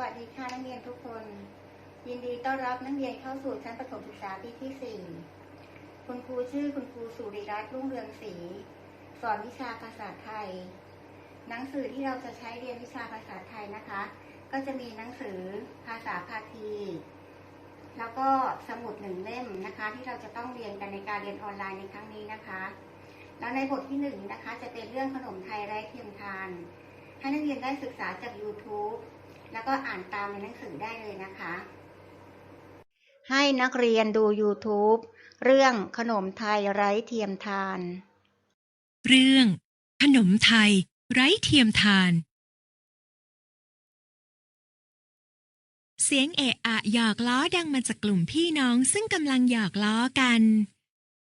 วัสดีค่ะนักเรียนทุกคน ยินดีต้อนรับนักเรียนเข้าสู่ชั้นประถมศึกษาปีที่ 4 คุณครูชื่อคุณครูสุริรัตน์รุ่งเรืองศรีสอนวิชาภาษาไทย หนังสือที่เราจะใช้เรียนวิชาภาษาไทยนะคะ ก็จะมีหนังสือภาษาภาคี แล้วก็สมุดหนึ่งเล่มนะคะ ที่เราจะต้องเรียนกันในการเรียนออนไลน์ในครั้งนี้นะคะ แล้วในบทที่หนึ่งนะคะจะเป็นเรื่องขนมไทยไร้เทียมทานให้นักเรียนได้ศึกษาจาก YouTube แล้วก็อ่านตามในหนังสือได้เลยนะคะ ให้นักเรียนดู YouTube เรื่องขนมไทยไร้เทียมทาน เรื่อง ขนมไทยไร้เทียมทาน เสียงเอะอะหยอกล้อดังมาจากกลุ่มพี่น้องซึ่งกำลังหยอกล้อกัน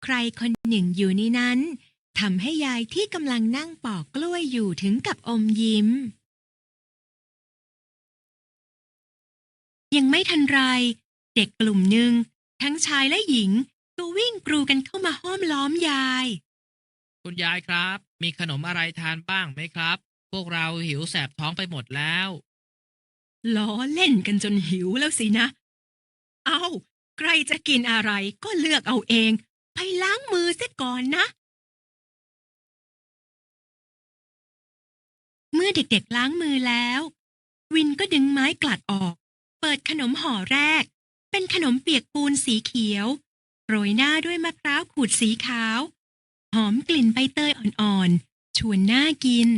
ใครคนหนึ่งอยู่ในนั้นทำให้ยายที่กำลังนั่งปอกกล้วยอยู่ถึงกับอมยิ้ม ยังไม่ทันไร เด็กกลุ่มหนึ่ง ทั้งชายและหญิงก็วิ่งกรูกันเข้ามาห้อมล้อมยาย คุณยายครับ มีขนมอะไรทานบ้างไหมครับ พวกเราหิวแสบท้องไปหมดแล้ว ล้อเล่นกันจนหิวแล้วสินะ เอาใครจะกินอะไรก็เลือกเอาเอง ไปล้างมือเสียก่อนนะ เมื่อเด็กๆล้างมือแล้ว วินก็ดึงไม้กลัดออก เปิดขนมห่อแรก เป็นขนมเปียกปูนสีเขียว โรยหน้าด้วยมะพร้าวขูดสีขาว หอมกลิ่นใบเตยอ่อนๆ ชวนน่ากิน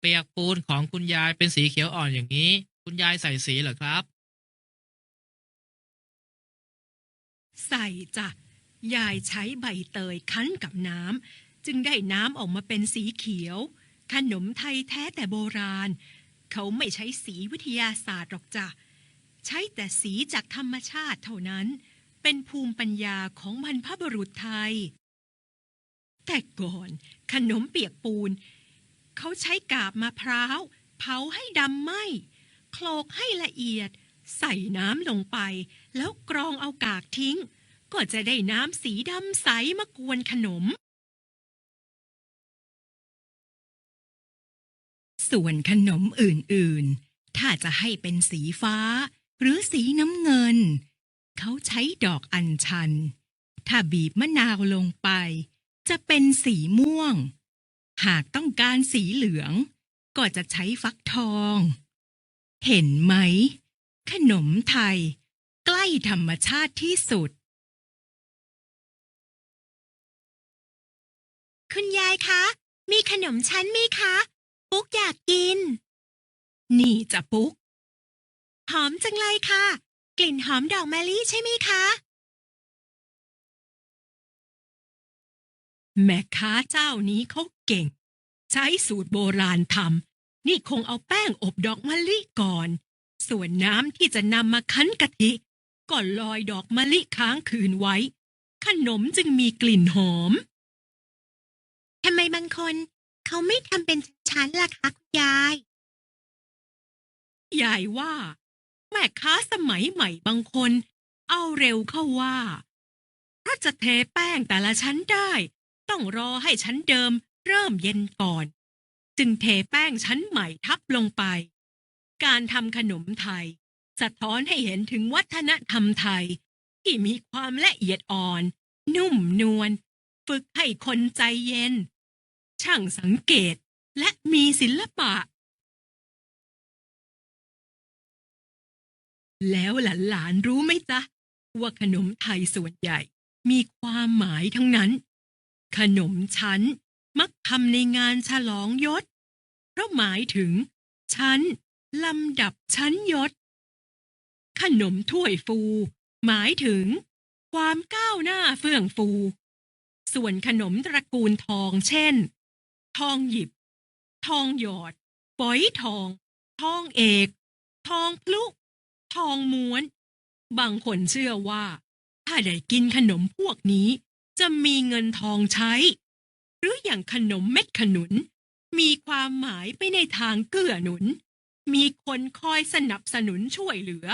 เปียกปูนของคุณยายเป็นสีเขียวอ่อนอย่างนี้ คุณยายใส่สีเหรอครับ ใส่จ้ะยายใช้ใบเตยคั้นกับน้ำจึงได้น้ำออกมาเป็นสีเขียว ขนมไทยแท้แต่โบราณ เขาไม่ใช้สีวิทยาศาสตร์หรอกจ้ะ ใช้แต่สีจากธรรมชาติเท่านั้น เป็นภูมิปัญญาของบรรพบุรุษไทย แต่ก่อนขนมเปียกปูน เขาใช้กาบมะพร้าว เผาให้ดำไหมโคลกให้ละเอียด ใส่น้ำลงไป แล้วกรองเอากากทิ้ง ก็จะได้น้ำสีดำใสมากวนขนม ส่วนขนมอื่นๆ ถ้าจะให้เป็นสีฟ้า หรือสีน้ำเงิน เขาใช้ดอกอัญชัน ถ้าบีบมะนาวลงไป จะเป็นสีม่วง หากต้องการสีเหลือง ก็จะใช้ฟักทอง เห็นไหม ขนมไทย ใกล้ธรรมชาติที่สุด คุณยายคะ มีขนมชั้นไหมคะ ปุ๊กอยากกิน นี่จะปุ๊ก หอมจังเลยค่ะ กลิ่นหอมดอกมะลิใช่ไหมคะ แม่ค้าเจ้านี้เขาเก่ง ใช้สูตรโบราณทำนี่คงเอาแป้งอบดอกมะลิก่อน ส่วนน้ำที่จะนำมาคั้นกะทิก็ลอยดอกมะลิค้างคืนไว้ ขนมจึงมีกลิ่นหอมทำไมบางคน เขาไม่ทำเป็นชั้นล่ะคะคุณยาย ยายว่า แม่ค้าสมัยใหม่บางคน เอาเร็วเข้าว่า ถ้าจะเทแป้งแต่ละชั้นได้ ต้องรอให้ชั้นเดิมเริ่มเย็นก่อน จึงเทแป้งชั้นใหม่ทับลงไป การทำขนมไทย สะท้อนให้เห็นถึงวัฒนธรรมไทย ที่มีความละเอียดอ่อน นุ่มนวลฝึกให้คนใจเย็น ช่างสังเกตและมีศิลปะ แล้วหลานๆรู้ไหมจ๊ะ ว่าขนมไทยส่วนใหญ่มีความหมายทั้งนั้น ขนมชั้นมักทำในงานฉลองยศ เพราะหมายถึง ชั้นลำดับชั้นยศ ขนมถ้วยฟู หมายถึง ความก้าวหน้าเฟื่องฟู ส่วนขนมตระกูลทองเช่น ทองหยิบ ทองหยอดฝอยทอง ทองเอก ทองพลุ ทองม้วน บางคนเชื่อว่า ถ้าได้กินขนมพวกนี้ จะมีเงินทองใช้ หรืออย่างขนมเม็ดขนุน มีความหมายไปในทางเกื้อหนุน มีคนคอยสนับสนุนช่วยเหลือ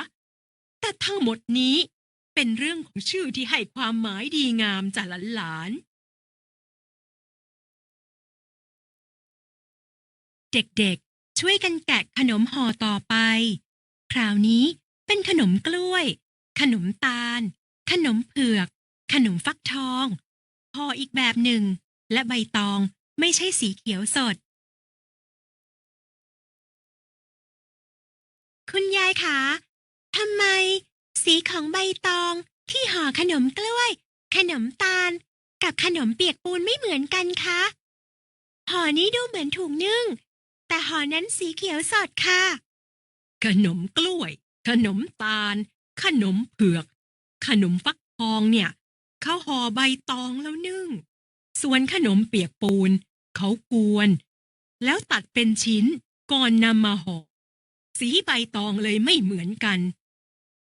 แต่ทั้งหมดนี้เป็นเรื่องของชื่อที่ให้ความหมายดีงามจาหลานๆ เด็กๆ ช่วยกันแกะขนมห่อต่อไป คราวนี้เป็นขนมกล้วย ขนมตาล ขนมเผือก ขนมฟักทองห่ออีกแบบหนึ่ง และใบตองไม่ใช่สีเขียวสด คุณยายคะทำไม สีของใบตองที่ห่อขนมกล้วย ขนมตาล กับขนมเปียกปูนไม่เหมือนกันคะห่อนี้ดูเหมือนถูกนึ่ง แต่ห่อนั้นสีเขียวสดค่ะ ขนมกล้วย ขนมตาล ขนมเผือก ขนมฟักทองเนี่ยเขาห่อใบตองแล้วนึ่ง ส่วนขนมเปียกปูน เขากวน แล้วตัดเป็นชิ้นก่อนนำมาห่อสีใบตองเลยไม่เหมือนกัน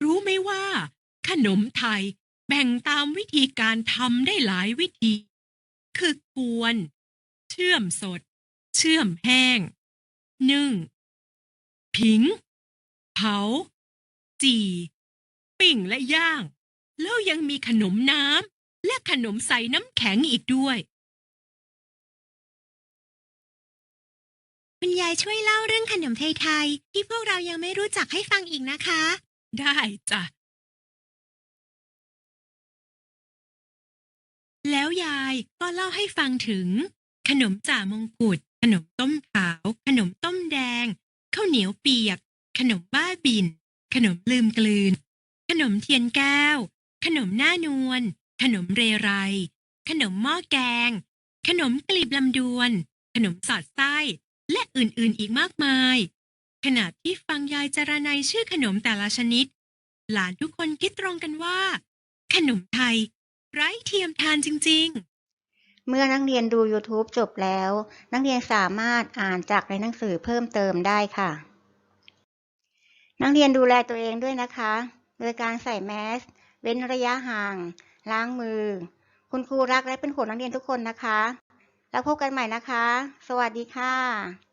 รู้ไหมว่า ขนมไทยแบ่งตามวิธีการทำได้หลายวิธี คือกวน เชื่อมสด เชื่อมแห้ง นึ่ง ผิง เผา จี่ ปิ้งและย่าง แล้วยังมีขนมน้ำและขนมใส่น้ำแข็งอีกด้วย คุณยายช่วยเล่าเรื่องขนมไทยๆที่พวกเรายังไม่รู้จักให้ฟังอีกนะคะ ได้จ้ะ แล้วยายก็เล่าให้ฟังถึง ขนมจ่ามงกุฎ ขนมต้มขาว ขนมต้มแดง ข้าวเหนียวเปียก ขนมบ้าบิน ขนมลืมกลืน ขนมเทียนแก้ว ขนมหน้านวล ขนมเรไร ขนมหม้อแกง ขนมกลีบลำดวน ขนมสอดไส้ และอื่นๆอีกมากมาย ขณะที่ฟังยายจารนัยชื่อขนมแต่ละชนิด หลานทุกคนคิดตรงกันว่า ขนมไทย ไร้เทียมทานจริง ๆ เมื่อนักเรียนดู YouTube จบแล้ว นักเรียนสามารถอ่านจากในหนังสือเพิ่มเติมได้ค่ะ นักเรียนดูแลตัวเองด้วยนะคะ โดยการใส่แมส เว้นระยะห่าง ล้างมือ คุณครูรักและเป็นห่วงนักเรียนทุกคนนะคะ แล้วพบกันใหม่นะคะ สวัสดีค่ะ